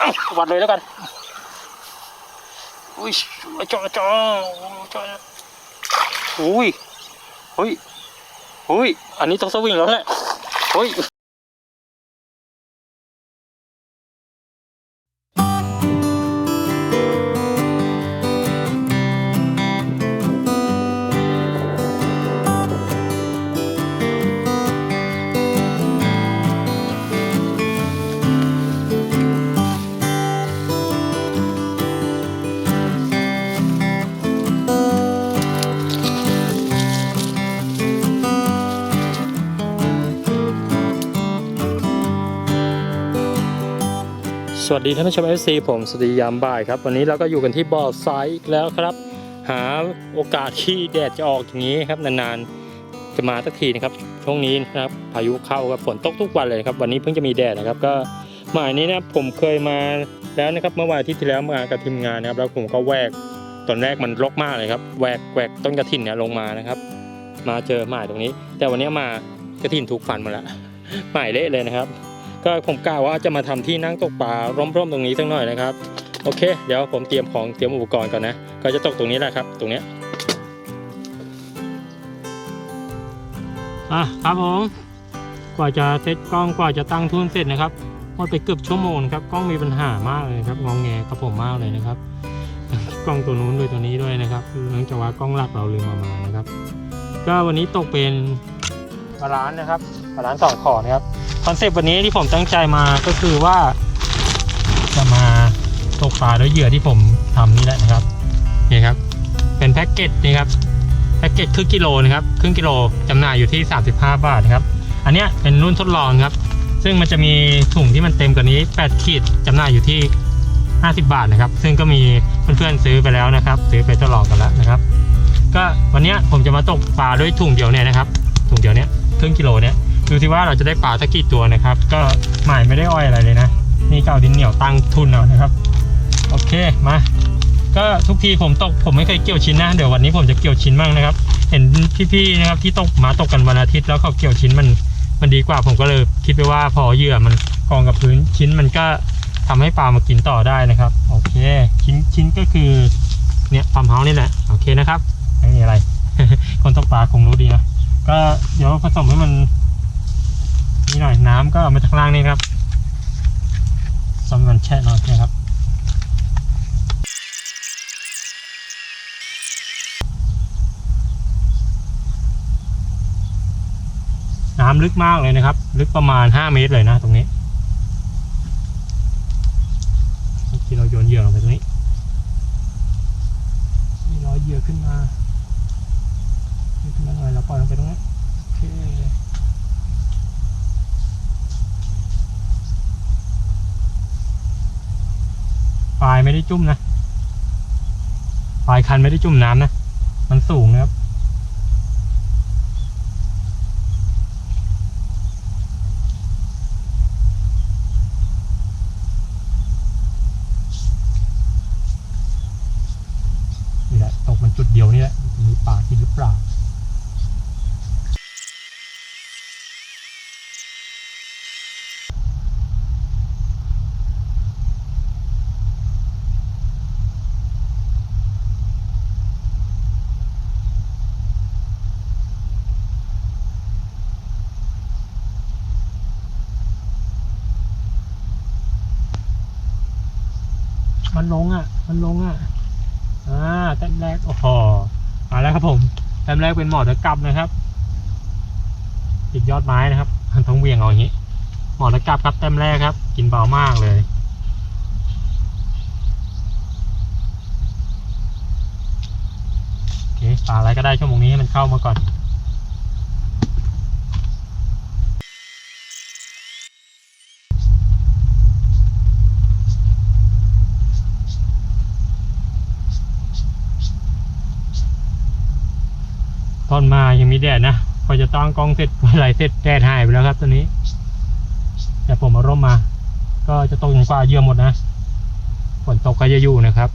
อวัดเลยแล้วกัน อุ้ยจอจอจออุ้ยเฮ้ยเฮ้ย อันนี้ต้องสวิงแล้วแหละเฮ้ย สวัสดีท่านผู้ชมเอฟซีผมสวัสดียามบ่ายครับ วันนี้เราก็อยู่กันที่บ่อทรายอีกแล้วครับ หาโอกาสที่แดดจะออกอย่างนี้ครับนานๆจะมาสักทีนะครับช่วงนี้นะครับพายุเข้าครับฝนตกทุกวันเลยครับวันนี้เพิ่งจะมีแดดนะครับ ก็หมายนี้นะผมเคยมาแล้วนะครับเมื่อวันอาที่ที่แล้วมากับทีมงานนะครับแล้วผมก็แหวกตอนแรกมันรกมากเลยครับแหวกแวกต้นกระถินเนี่ยลงมานะครับ มาเจอหมายตรงนี้ แต่วันนี้มากระถินถูกฟันหมาแล้วหมายเละเลยนะครับ ก็ผมกล่าวว่าจะมาทำที่นั่งตกปลาร่มๆตรงนี้สักหน่อยนะครับ โอเค เดี๋ยวผมเตรียมของเตรียมอุปกรณ์ก่อนนะ ก็จะตกตรงนี้แหละครับ ตรงเนี้ยอะครับผมกว่าจะเซตกล้องกว่าจะตั้งทุนเสร็จนะครับหมดไปเกือบชั่วโมงครับกล้องมีปัญหามากเลยครับงองแงกับผมมากเลยนะครับกล้องตัวนู้นด้วยตัวนี้ด้วยนะครับเนื่องจากว่ากล้องหลักเราลืมเอามานะครับ ก็วันนี้ตกเป็นปลาร้านนะครับ ปลาร้านสองขอนะครับคอนเซปต์วันนี้ที่ผมตั้งใจมาก็คือว่า จะมาตกปลาด้วยเหยื่อที่ผมทำนี่แหละนะครับนี่ครับ เป็นแพ็กเกจนี่ครับแพ็กเกจครึ่งกิโลนะครับครึ่งกิโลจำหน่ายอยู่ที่ 35 บาทนะครับ อันเนี้ยเป็นรุ่นทดลองครับ ซึ่งมันจะมีถุงที่มันเต็มกว่านี้ 8 ขีดจำหน่ายอยู่ที่ 50 บาทนะครับ ซึ่งก็มีเพื่อนๆซื้อไปแล้วนะครับ ซื้อไปทดลองกันแล้วนะครับ ก็วันเนี้ยผมจะมาตกปลาด้วยถุงเดียวเนี่ยนะครับถุงเดียวเนี้ยครึ่งกิโลเนี้ย ดูสิว่าเราจะได้ปลาสักกี่ตัวนะครับ ก็หมายไม่ได้อ้อยอะไรเลยนะ นี่ก็เอาดินเหนียวตั้งทุนเอานะครับ โอเคมา ก็ทุกทีผมตกผมไม่เคยเกี่ยวชิ้นนะ เดี๋ยววันนี้ผมจะเกี่ยวชิ้นบ้างนะครับ เห็นพี่ๆนะครับที่ตกมาตกกันวันอาทิตย์แล้วเขาเกี่ยวชิ้นมันมันดีกว่าผมก็เลยคิดไปว่าพอเหยื่อมันกองกับพื้นชิ้นมันก็ทำให้ปลามากินต่อได้นะครับ โอเค ชิ้นชิ้นก็คือเนี่ยปั๊มเฮาส์นี่แหละโอเคนะครับไม่มีอะไร คนตกปลาคงรู้ดีนะก็เดี๋ยวผสมให้มัน นี่หน่อยน้ำก็มาจากล่างนี่ครับสำมันแช่หน่อยนะครับ น้ำลึกมากเลยนะครับ ลึกประมาณ 5 เมตรเลยนะตรงนี้ที่เราโยนเหยื่อลงไปตรงนี้มีรอยเหยื่อขึ้นมาขึ้นมาหน่อยเราปล่อยลงไปตรงนี้โอเค ปลายไม่ได้จุ่มนะปลายคันไม่ได้จุ่มน้ำนะ มันสูงนะครับ นี่แหละตกมันจุดเดียวนี่แหละ มีปลากินหรือเปล่า มันลงอะ มันลงอะ อ่าแต้มแรกโอ้โหมาแล้วครับผมแต้มแรกเป็นหมอตะกับนะครับติดยอดไม้นะครับมันต้องเวียงเอาอย่างนี้ หมอตะกับครับแต้มแรกครับ กินเบามากเลยโอเคปลาอะไรก็ได้ชั่วโมงนี้ให้มันเข้ามาก่อน ตอนมายังมีแดดนะ พอจะตั้งกล้องเสร็จอะไรเสร็จแดดหายไปแล้วครับตอนนี้ แต่ผมมาร่มมา ก็จะตกจนกว่าเยื่อหมดนะ ฝนตกก็จะอยู่นะครับ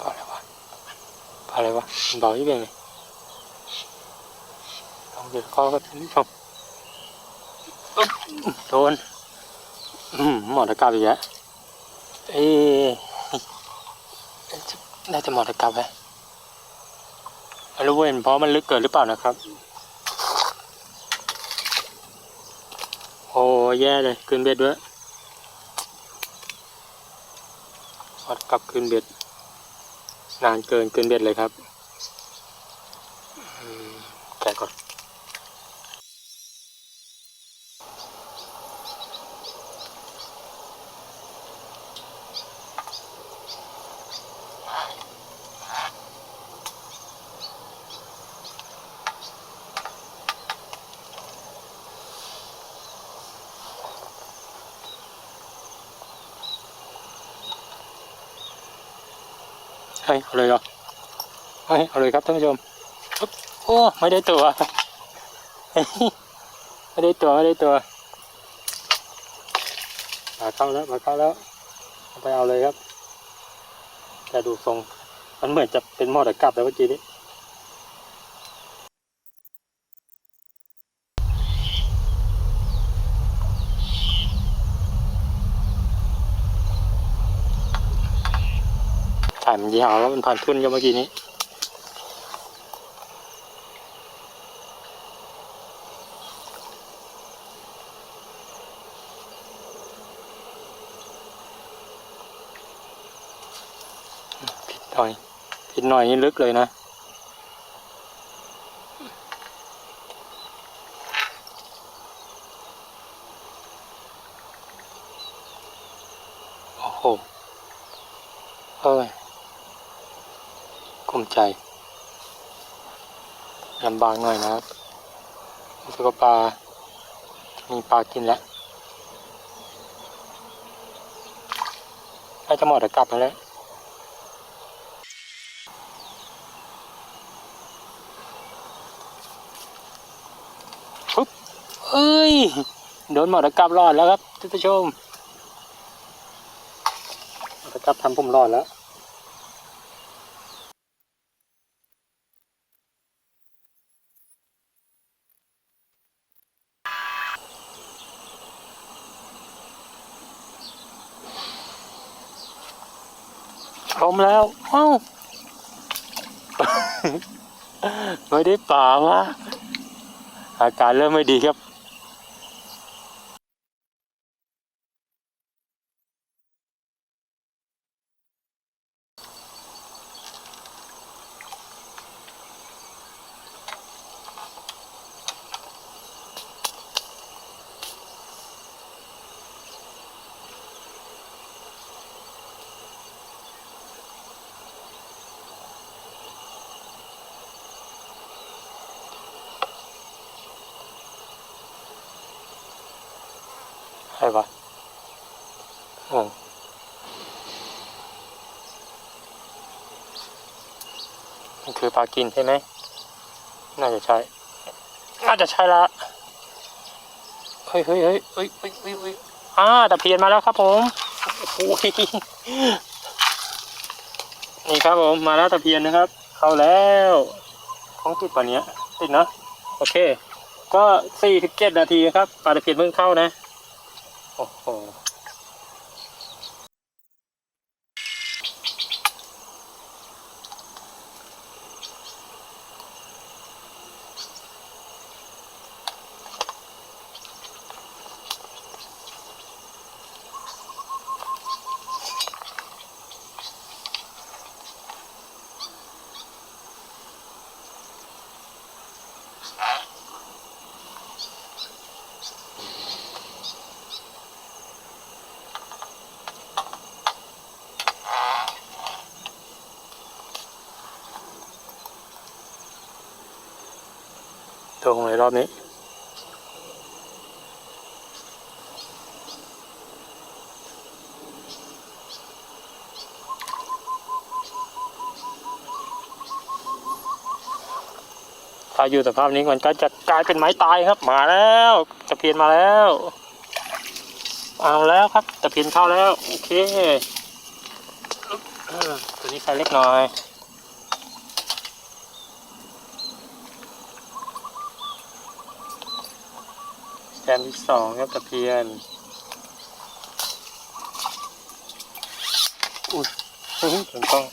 อ อะไร วะมันเบาที่เป็นไงลองเดี๋ยวคอก็ท่านผู้ชมโดนหมอตะกรับอีกแล้วเอ๊ะน่าจะหมอตะกรับไหมไม่รู้ว่าเป็นเพราะมันลึกเกินหรือเปล่านะครับ โอ้แย่เลยคืนเบ็ดด้วยหมอตะกรับคืนเบ็ดนานเกินเกินเบ็ดเลยครับ แกะก่อนเฮ้ยเอาเลยเหรอเโอ้ไม่ได้ตัว ไม่ได้ตัวไม่ได้ตัวมาเข้าแล้วมาเข้าแล้วไปเอาเลยครับ แต่ดูทรง มันเหมือนจะเป็นหม้อตะกรับแล้วเมื่อกี้นี้ถ่ายมันยาวแล้วมันผ่านทุ่นกันเมื่อกี้นี้ ผิดหน่อยผิดหน่อยนี่ลึกเลยนะโอ้โหเอ้ยกลุ้มใจลำบากหน่อยนะครับรู้สึกว่าปลา มีปลากินแล้วน่าจะหมดแต่กลับแล้ว เอ้ย โดนหมอตะกรับรอดแล้วครับท่านผู้ชมตะกรับทำผมรอดแล้วชมแล้ว เอ้า ไม่ได้ป่าวะอาการเริ่มไม่ดีครับ ใช่ปะมันคือปลากินใช่ไหม น่าจะใช่ น่าจะใช่ละ เฮ้ยเฮ้ยเฮ้ยเฮ้ยเฮ้ยเฮ้ยเฮ้ยอ่าตะเพียนมาแล้วครับผมโอ้โหนี่ครับผม มาแล้วตะเพียนนะครับ เข้าแล้ว ของติดป่ะเนี้ยติดเนะ โอเค ก็สี่สิบเจ็ดนาทีครับ ปลาตะเพียนเพิ่งเข้านะ โอ้ ตรงเลยรอบนี้ ถ้าอยู่สภาพนี้มันก็จะกลายเป็นไม้ตายครับ มาแล้วตะเพียนมาแล้วเอาแล้วครับตะเพียนเข้าแล้ว โอเค ตัวนี้ใส่เล็กหน่อย แต้มที่สองครับตะเพียน อุ้ยถึงต้อง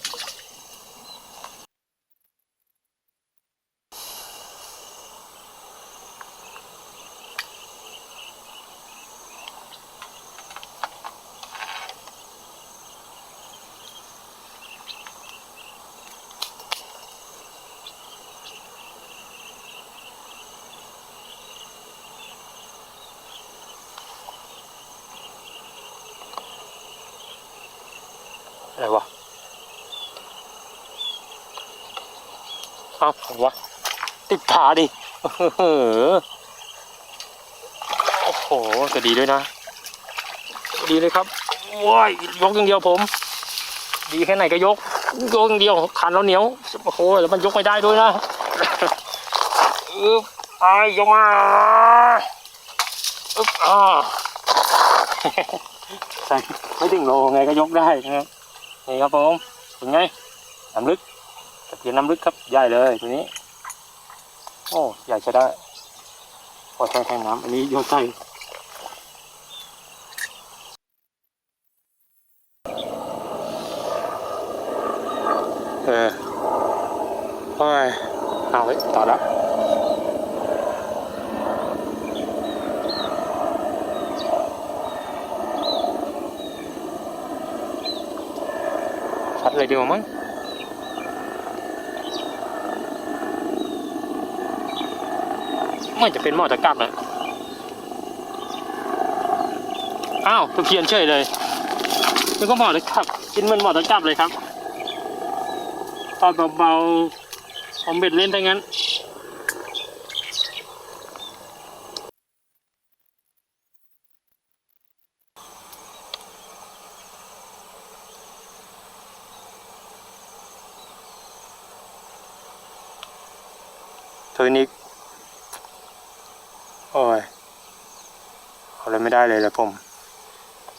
อ้าอะไรวะติดขาดิเออโอ้โหจะดีด้วยนะ ดีเลยครับว้ายยกอย่างเดียวผม ดีแค่ไหนก็ยกยกอย่างเดียวคันแล้วเหนียวโอ้โหแล้วมันยกไม่ได้ด้วยนะอึ๊บไปยกมาอึ๊บอ่าใส่ไม่ถึงโลไงก็ยกได้นะครับนี่ครับผมเป็นไงน้ำลึกตะ เพียนน้ำลึกครับใหญ่เลยตัวนี้ โอ้ใหญ่ใช้ได้พอใช้แทงน้ำอันนี้โยนใส่เออโอ้ยเอาไว้ต่อละชัดเลยดีกว่ามั้ง ไม่จะเป็นหม้อตะกลับเลยอ้าวตะเพียนเฉยเลยแล้วก็หม้อตะกลับกินเหมันหม้อตะกลับเลยครับตอนเบาๆผมเบ็ดเล่นทั้งนั้นเทอนิก โอ้ยเอาอะไรไม่ได้เลยแหละผม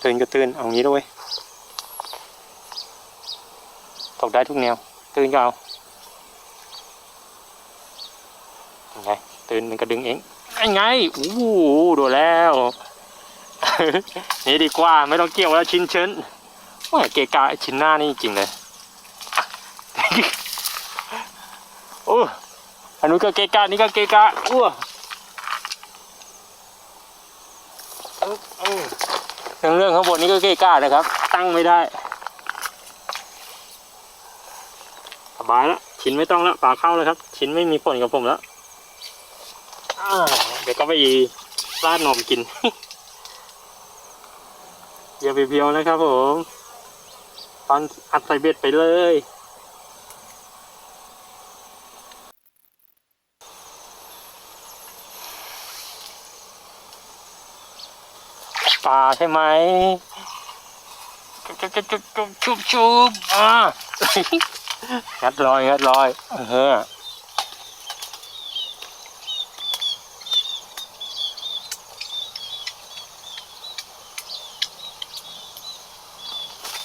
ตื่นก็ตื่นเอางี้ด้วยตกได้ทุกแนว ตื่นก็เอายังไงตื่นมันก็ดึงเองยังไงอู้หูดูแล้ว นี่ดีกว่าไม่ต้องเกี่ยวแล้วชิ้นเชิญว่าเกกะชิ้นหน้านี่จริงเลยโอ้อันนู้นก็เกกะนี่ก็เกกะอ้ว เรื่องเรื่องข้างบนนี่ก็เกะกะนะครับ ตั้งไม่ได้ สบายแล้วชิ้นไม่ต้องแล้วปลาเข้าแล้วครับ ชิ้นไม่มีผลกับผมแล้วเดี๋ยวก็ไปราดนมกินอย่าไปเพียวๆนะครับผม ตอนอัดใส่เบ็ดไปเลย ปลา ใช่ไหมจุบจุบจุบจุบจุบจุบอ่างัดลอยงัดลอยเออ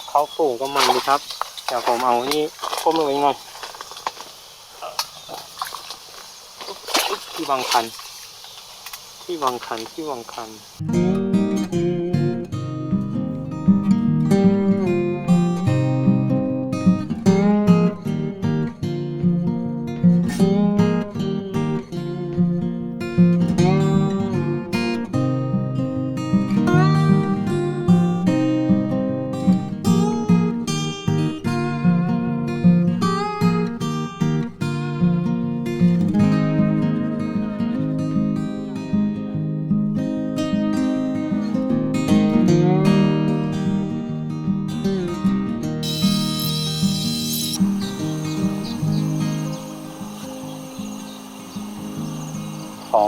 เขาฝูงก็มันดีครับ เดี๋ยวผมเอานี่ก้มลงไปหน่อยที่วางคัน ที่วางคันที่วางคัน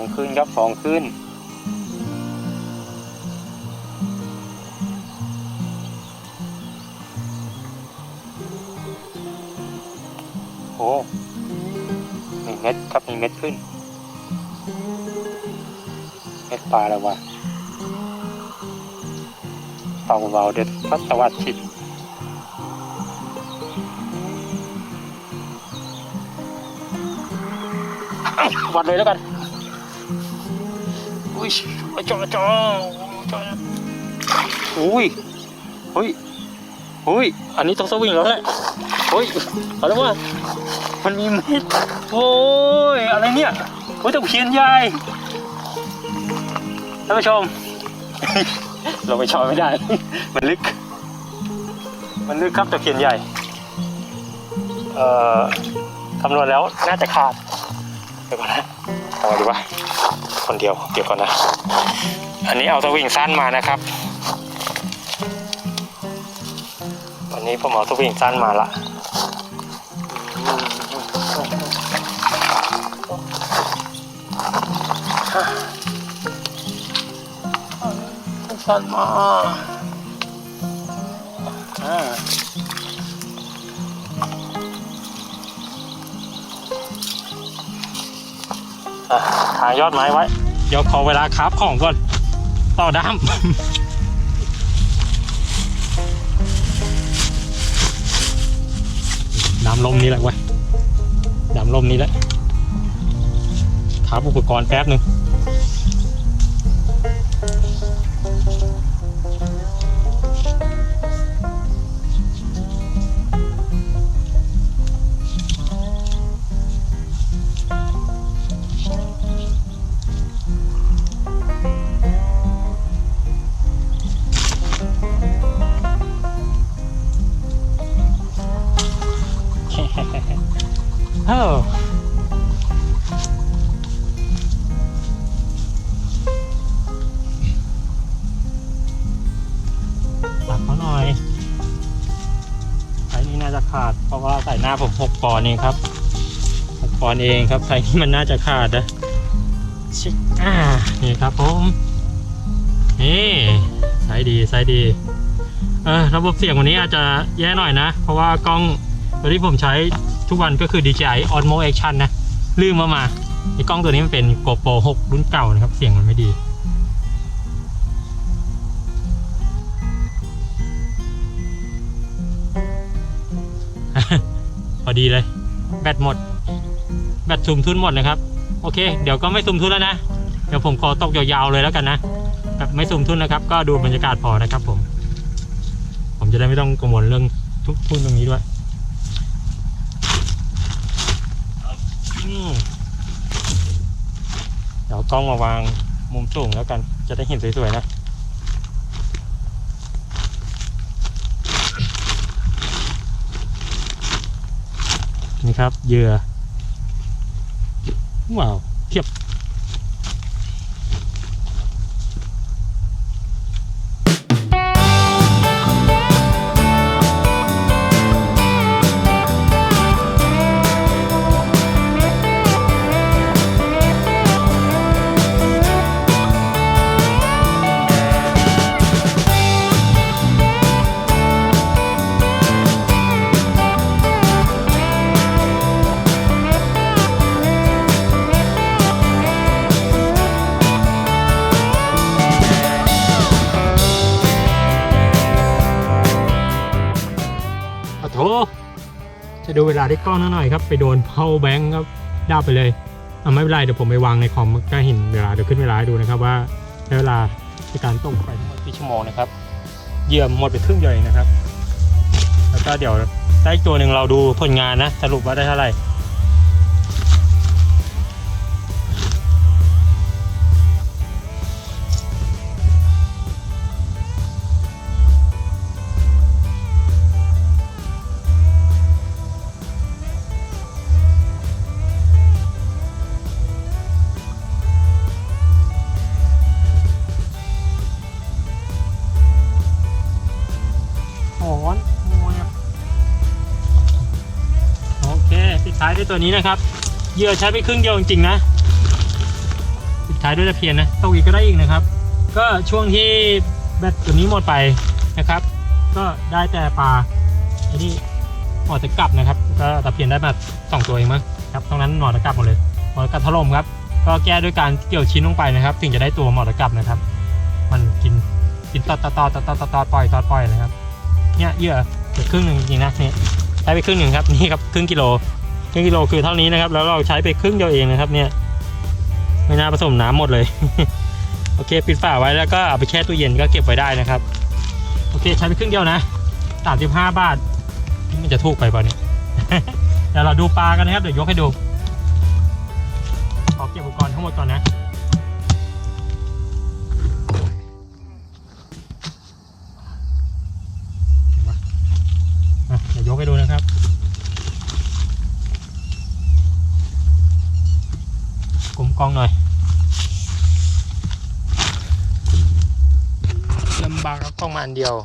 องขึ้นครับของขึ้นโอ้มีเม็ดครับมีเม็ดขึ้น เม็ดปลาแล้ววะเป่าเบาเด็ดพัดตวัดชิดวัดเลยแล้วกัน อุ้ยจอจอจออุ้ยเฮ้ยเฮ้ยอันนี้ต้องสวิงแล้วแหละเฮ้ยเอาแล้วว่ามันมีเม็ดโอ้ยอะไรเนี่ยโอ้ยตะเพียนใหญ่ท่านผู้ชม เราไปชอยไม่ได้ มันลึก มันลึกครับตะเพียนใหญ่ เอ่อคำนวณแล้วน่าจะขาดเดี๋ยวก่อนนะเอามาดูว่า คนเดียว เดี๋ยวก่อนนะ อันนี้เอาสวิงสั้นมานะครับ วันนี้ผมเอาสวิงสั้นมาละสั้นมาอ่าอะทางยอดไม้ไว้ เดี๋ยวขอเวลาคราฟของก่อน ต่อด้ามดามลมนี่แหละเว้ยดามลมนี่แหละคราฟอุปกรณ์แป๊บหนึ่ง กปอนด์เองครับหกปอนด์เองครับไซส์นี้มันน่าจะขาดนะชิอ่านี่ครับผมนี่ไซส์ดีไซส์ดีเออระบบเสียงวันนี้อาจจะแย่หน่อยนะ เพราะว่ากล้องตัวที่ผมใช้ทุกวันก็คือ DJI Osmo Action นะ ลืมมามาไอ้กล้องตัวนี้มันเป็น GoPro 6 รุ่นเก่านะครับ เสียงมันไม่ดี อดีเลย แบตหมด แบตซุมทุนหมดนะครับ โอเค เดี๋ยวก็ไม่ซุมทุนแล้วนะ เดี๋ยวผมขอตกยาวๆเลยแล้วกันนะแบบไม่ซุมทุนนะครับ ก็ดูบรรยากาศพอนะครับ ผม ผมจะได้ไม่ต้องกังวลเรื่องทุกทุนตรงนี้ด้วยเดี๋ยวกล้องมาวางมุมสูงแล้วกัน จะได้เห็นสวยๆนะ นี่ครับเหยื่อว้าวเทียบ ดูเวลาที่กล้องนิดหน่อยครับ ไปโดน power bank ครับด้าไปเลยอะไม่เป็นไรเดี๋ยวผมไปวางในคอมก็เห็นเวลาเดี๋ยวขึ้นเวลาให้ดูนะครับว่าใช้เวลาในการตกไปทั้งหมดกี่ชั่วโมงนะครับเยื่อหมดไปครึ่งเดียวเองนะครับ แล้วก็เดี๋ยวได้ตัวหนึ่งเราดูผลงานนะ สรุปว่าได้เท่าไหร่ ด้วยตัวนี้นะครับเหยื่อใช้ไปครึ่งเดียวจริงๆนะปิดท้ายด้วยตะเพียนนะตกอีกก็ได้อีกนะครับ ก็ช่วงที่แบตตัวนี้หมดไปนะครับ ก็ได้แต่ปลาอ้นี่หมอตะกลับนะครับก็ตะเพียนได้มาสองตัวเองมั้งครับตรงนั้นหมอตะกลับหมดเลยหมอตะกลับถล่มครับ ก็แก้ด้วยการเกี่ยวชิ้นลงไปนะครับ ถึงจะได้ตัวหมอตะกลับนะครับ มันกินกินตอดตอดตอดตอดตอดตอดตอดปล่อยตอดปล่อยนะครับเนี่ยเหยื่อเกือบครึ่งหนึ่งจริงนะเนี่ยใช้ไปครึ่งหนึ่งครับนี่ครับครึ่งกิโล ครึ่งกิโลคือเท่านี้นะครับ แล้วเราใช้ไปครึ่งเดียวเองนะครับเนี่ยไม่น่าผสมน้ำหมดเลย โอเคปิดฝาไว้แล้วก็เอาไปแช่ตู้เย็นก็เก็บไว้ได้นะครับ โอเคใช้ไปครึ่งเดียวนะ35บาทนี่มันจะถูกไปป่ะเนี่ยเดี๋ยวเราดูปลากันนะครับเดี๋ยวยกให้ดูขอเก็บอุปกรณ์ทั้งหมดก่อนนะ ล้องหน่อยลำบากเอากล้องมาอันเดียว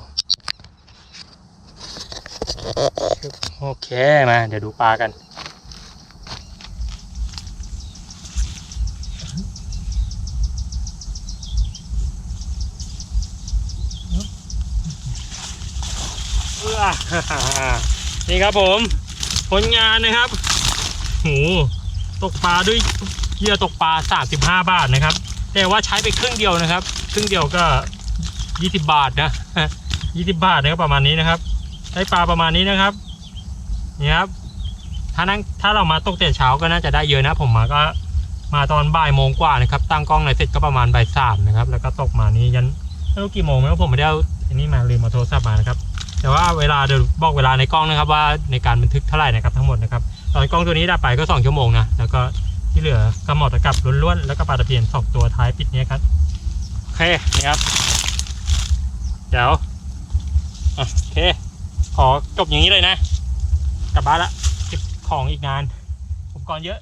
โอเคมา เดี๋ยวดูปลากันเอื้อนี่ครับผม ผลงานนะครับโหตกปลาด้วย เหยื่อตกปลา35 บาทนะครับ แต่ว่าใช้ไปครึ่งเดียวนะครับ ครึ่งเดียวก็ 20 บาทนะ20 บาทนะครับประมาณนี้นะครับ ได้ปลาประมาณนี้นะครับนี่ครับถ้านั่งถ้าเรามาตกแต่เช้าก็น่าจะได้เยอะนะ ผมมาก็มาตอนบ่ายโมงกว่านะครับ ตั้งกล้องในอยเสร็จก็ประมาณบ่ายสามนะครับ แล้วก็ตกมานี้ยันไม่รู้กี่โมงแล้วผมไม่ได้เอาอันนี้มาลืมเอาโทรศัพท์มานะครับแต่ว่าเวลาเดี๋ยวบอกเวลาในกล้องนะครับว่าในการบันทึกเท่าไหร่นะครับทั้งหมดนะครับตอนกล้องตัวนี้ได้ไปก็ 2 ชั่วโมงนะแล้วก็ ที่เหลือกระหมดกับล้วนๆแล้วก็ปลาตะเพียนสองตัวท้ายปิดเนี้ยครับโอเคนี่ครับเดี๋ยวโอเค ขอจบอย่างนี้เลยนะ กลับบ้านละเก็บของอีกนานอุปกรณ์เยอะ